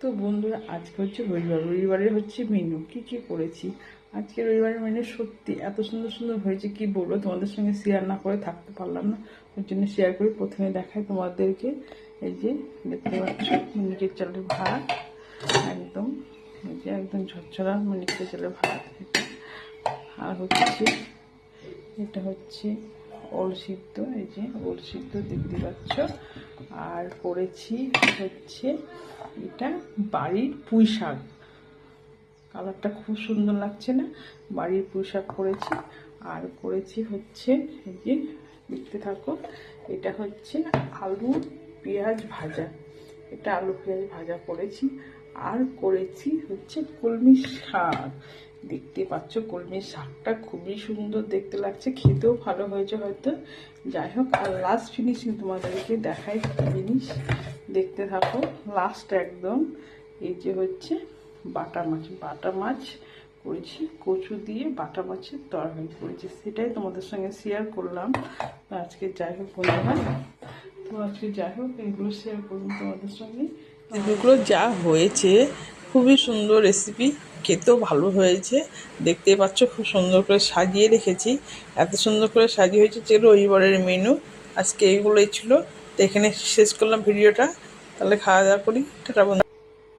তো বন্ধুরা, আজকে হচ্ছে রবিবার। রবিবারের হচ্ছে মেনু কি কি করেছি? আজকে রবিবারের মেনু সত্যি এত সুন্দর সুন্দর হয়েছে। কি বলব, তোমাদের সঙ্গে শেয়ার না করে থাকতে পারলাম না। ওর জন্য শেয়ার করি প্রথমে দেখাই তোমাদেরকে। এই যে, দেখতে পাচ্ছ, মিনিকের চালের ভাত। একদম, এই যে একদম ঝরঝরা মিনিকের চালের ভাত। আর হচ্ছে, এটা হচ্ছে ওল সিদ্ধ, এই যে ওল সিদ্ধ দেখতে পাচ্ছ। আর করেছি হচ্ছে এটা বাড়ির পুঁই শাক। কালারটা খুব সুন্দর লাগছে না? বাড়ির পুঁই শাক করেছি। আর করেছি হচ্ছে, এই যে দেখতে থাকো, এটা হচ্ছে আলু পেঁয়াজ ভাজা। এটা আলু পেঁয়াজ ভাজা করেছি। আর করেছি হচ্ছে কলমি শাক। দেখতে পাচ্ছ, কলমির শাকটা খুবই সুন্দর দেখতে লাগছে, খেতেও ভালো হয়েছে হয়তো। যাই হোক, আর লাস্ট ফিনিশিং তোমাদেরকে দেখাই জিনিস দেখতে থাকো লাস্ট একদম, এই যে হচ্ছে বাটা মাছ বাটা মাছ করেছি, কচু দিয়ে বাটা মাছের তরকারি করেছি, সেটাই তোমাদের সঙ্গে শেয়ার করলাম। আজকে যাই হোক বন্ধুরা, তো আজকে যাই হোক, এগুলো শেয়ার করলাম তোমাদের সঙ্গে। এগুলো যা হয়েছে, খুবই সুন্দর রেসিপি খেতেও ভালো হয়েছে। দেখতে পাচ্ছ খুব সুন্দর করে সাজিয়ে রেখেছি। এত সুন্দর করে সাজিয়ে হয়েছে যে রবিবারের মেনু আজকে এইগুলোই ছিল। তো এখানে শেষ করলাম ভিডিওটা। তাহলে খাওয়া দাওয়া করি। টাটা বন্ধু।